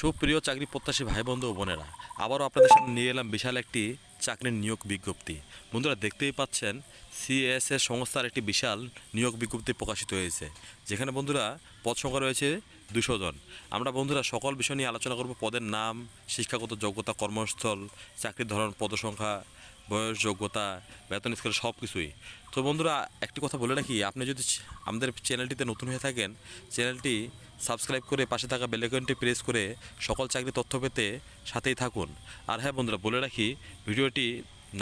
সুপ্রিয় চাকরি প্রত্যাশী ভাই বন্ধু ও বোনেরা, আবারও আপনাদের সামনে নিয়ে এলাম বিশাল একটি চাকরির নিয়োগ বিজ্ঞপ্তি। বন্ধুরা, দেখতেই পাচ্ছেন সিএসএ সংস্থার একটি বিশাল নিয়োগ বিজ্ঞপ্তি প্রকাশিত হয়েছে। যেখানে বন্ধুরা, পদ সংখ্যা রয়েছে দুশো জন। আমরা বন্ধুরা সকল বিষয় নিয়ে আলোচনা করব। পদের নাম, শিক্ষাগত যোগ্যতা, কর্মস্থল, চাকরির ধরন, পদসংখ্যা, বয়স, যোগ্যতা, বেতন, স্কেল সব কিছুই তো বন্ধুরা, একটি কথা বলে রাখি, আপনি যদি আমাদের চ্যানেলটিতে নতুন হয়ে থাকেন, চ্যানেলটি সাবস্ক্রাইব করে পাশে থাকা বেলাইকনটি প্রেস করে সকল চাকরি তথ্য পেতে সাথেই থাকুন। আর হ্যাঁ বন্ধুরা, বলে রাখি, ভিডিওটি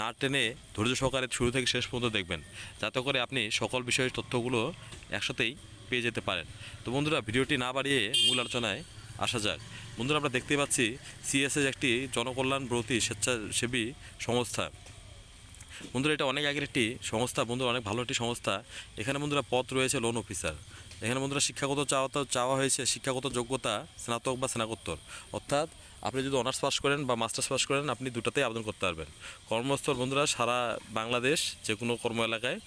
না টেনে ধৈর্য সহকারে শুরু থেকে শেষ পর্যন্ত দেখবেন। যাতে করে আপনি সকল বিষয়ের তথ্যগুলো একসাথেই পেয়ে যেতে পারেন। তো বন্ধুরা, ভিডিওটি না বাড়িয়ে মূল আলোচনায় আসা যাক। বন্ধুরা, আমরা দেখতে পাচ্ছি সিএসএস একটি জনকল্যাণ ব্রতী স্বেচ্ছাসেবী সংস্থা। বন্ধুরা, এটা অনেক আগের একটি সংস্থা। বন্ধুরা, অনেক ভালো একটি সংস্থা। এখানে বন্ধুরা পদ রয়েছে লোন অফিসার এখানে বন্ধুরা শিক্ষাগত চাওয়া চাওয়া হয়েছে শিক্ষাগত যোগ্যতা, স্নাতক বা স্নাতকোত্তর। অর্থাৎ আপনি যদি অনার্স পাস করেন বা মাস্টার্স পাস করেন, আপনি দুটাতেই আবেদন করতে পারবেন। কর্মস্থল বন্ধুরা, সারা বাংলাদেশ যে কোনো কর্ম এলাকায়।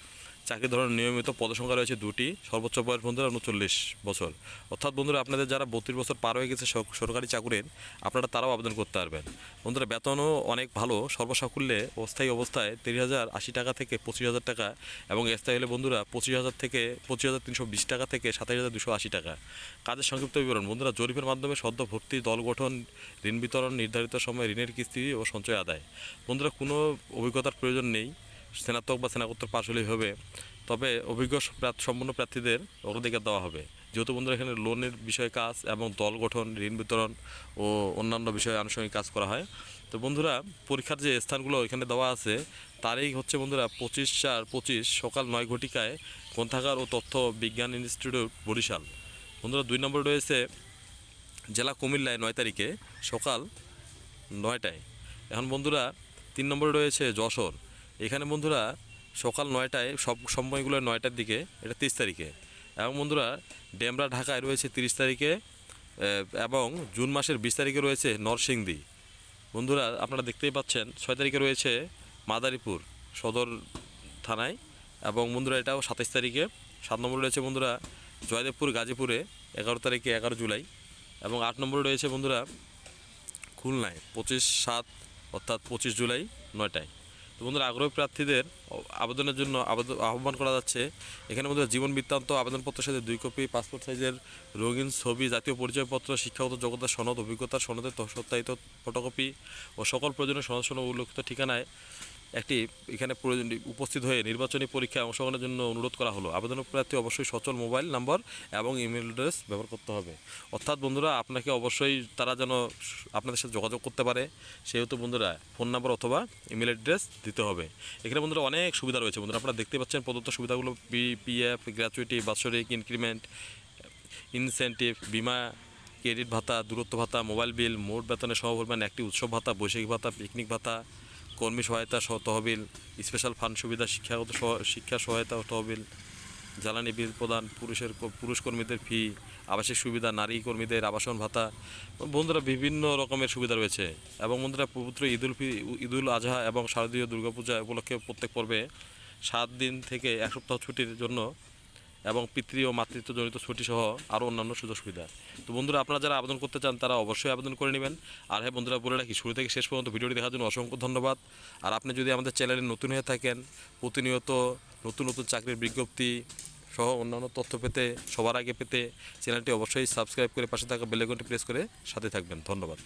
চাকরি ধরনের নিয়মিত পদসংখ্যা রয়েছে দুটি, সর্বোচ্চ বয়স বন্ধুরা উনচল্লিশ বছর। অর্থাৎ বন্ধুরা, আপনাদের যারা বত্রিশ বছর পার হয়ে গেছে সরকারি চাকুরির, আপনারা তারাও আবেদন করতে পারবেন। বন্ধুরা, বেতনও অনেক ভালো, সর্বসাকুল্যে অস্থায়ী অবস্থায় তিরিশ হাজার আশি টাকা থেকে পঁচিশ হাজার টাকা এবং স্থায়ী হলে বন্ধুরা পঁচিশ হাজার থেকে পঁচিশ হাজার তিনশো বিশ টাকা থেকে সাতাশ হাজার দুশো আশি টাকা। কাজের সংক্ষিপ্ত বিবরণ, বন্ধুরা, জরিপের মাধ্যমে সদ্য ভর্তি দল গঠন, ঋণ বিতরণ নির্ধারিত সময় ঋণের কিস্তি ও সঞ্চয় আদায়। বন্ধুরা, কোনো অভিজ্ঞতার প্রয়োজন নেই। স্নাতক বা স্নাতকোত্তর পাশ হলেই হবে। তবে অভিজ্ঞ সম্পন্ন প্রার্থীদের অগ্রাধিকার দেওয়া হবে। যেহেতু বন্ধুরা, এখানে লোনের বিষয়ে কাজ এবং দল গঠন, ঋণ বিতরণ ও অন্যান্য বিষয়ে আনুষঙ্গিক কাজ করা হয়। তো বন্ধুরা, পরীক্ষার যে স্থানগুলো এখানে দেওয়া আছে তারিখ হচ্ছে বন্ধুরা, পঁচিশ চার পঁচিশ সকাল নয় ঘটিকায় গ্রন্থাগার ও তথ্য বিজ্ঞান ইনস্টিটিউট, বরিশাল। বন্ধুরা, দুই নম্বর রয়েছে জেলা কুমিল্লায় নয় তারিখে সকাল নয়টায়। এখন বন্ধুরা, তিন নম্বরে রয়েছে যশোর। এখানে বন্ধুরা সকাল নয়টায়, সব সময়গুলো নয়টার দিকে, এটা তিরিশ তারিখে। এবং বন্ধুরা, ডেমরা ঢাকায় রয়েছে তিরিশ তারিখে এবং জুন মাসের বিশ তারিখে রয়েছে নরসিংদী। বন্ধুরা, আপনারা দেখতেই পাচ্ছেন, ছয় তারিখে রয়েছে মাদারীপুর সদর থানায়, এবং বন্ধুরা, এটাও সাতাইশ তারিখে। সাত নম্বরে রয়েছে বন্ধুরা, জয়দেবপুর গাজীপুরে, এগারো তারিখে এগারো জুলাই। এবং আট নম্বরে রয়েছে বন্ধুরা, খুলনায় পঁচিশ সাত, অর্থাৎ পঁচিশ জুলাই নয়টায়। তো বন্ধুরা আগ্রহী প্রার্থীদের আবেদনের জন্য আবেদন আহ্বান করা যাচ্ছে। এখানে বন্ধুরা জীবন বৃত্তান্ত, আবেদনপত্রের সাথে দুই কপি পাসপোর্ট সাইজের রঙিন ছবি, জাতীয় পরিচয়পত্র, শিক্ষাগত যোগ্যতা, সনদ অভিজ্ঞতার সনদের সত্যায়িত ফটোকপি ও সকল প্রয়োজনীয় সনদ সনদ উল্লেখিত ঠিকানায় একটি এখানে প্রয়োজন উপস্থিত হয়ে নির্বাচনী পরীক্ষায় অংশগ্রহণের জন্য অনুরোধ করা হলো। আবেদন প্রার্থী অবশ্যই সচল মোবাইল নাম্বার এবং ইমেল অ্যাড্রেস ব্যবহার করতে হবে। অর্থাৎ বন্ধুরা, আপনাকে অবশ্যই তারা যেন আপনাদের সাথে যোগাযোগ করতে পারে, সেহেতু বন্ধুরা, ফোন নাম্বার অথবা ইমেল অ্যাড্রেস দিতে হবে। এখানে বন্ধুরা, অনেক সুবিধা রয়েছে বন্ধুরা। আপনারা দেখতে পাচ্ছেন প্রদত্ত সুবিধাগুলো পিএফ গ্র্যাচুইটি, বাৎসরিক ইনক্রিমেন্ট, ইনসেন্টিভ, বিমা, ক্রেডিট ভাতা, দূরত্ব ভাতা, মোবাইল বিল, মোট বেতনের সহপরিমাণ, একটি উৎসব ভাতা বৈশাখী ভাতা, পিকনিক ভাতা, কর্মী সহায়তা সহ তহবিল, স্পেশাল ফান্ড সুবিধা, শিক্ষাগত শিক্ষা সহায়তা তহবিল জ্বালানি বিল প্রদান, পুরুষের পুরুষ কর্মীদের ফি আবাসিক সুবিধা নারী কর্মীদের আবাসন ভাতা। বন্ধুরা, বিভিন্ন রকমের সুবিধা রয়েছে এবং বন্ধুরা, পবিত্র ঈদুল ফি ঈদুল আজহা এবং শারদীয় দুর্গাপূজা উপলক্ষে প্রত্যেক পর্বে সাত দিন থেকে এক সপ্তাহ ছুটির জন্য এবং পিতৃ ও মাতৃত্বজনিত ছুটি সহ আরও অন্যান্য সুযোগ সুবিধা। তো বন্ধুরা, আপনারা যারা আবেদন করতে চান, তারা অবশ্যই আবেদন করে নেবেন। আর হ্যাঁ বন্ধুরা, বলে রাখি, শুরু থেকে শেষ পর্যন্ত ভিডিওটি দেখার জন্য অসংখ্য ধন্যবাদ। আর আপনি যদি আমাদের চ্যানেলে নতুন হয়ে থাকেন, প্রতিনিয়ত নতুন নতুন চাকরির বিজ্ঞপ্তি সহ অন্যান্য তথ্য পেতে, সবার আগে পেতে চ্যানেলটি অবশ্যই সাবস্ক্রাইব করে পাশে থাকা বেলেগনটি প্রেস করে সাথে থাকবেন। ধন্যবাদ।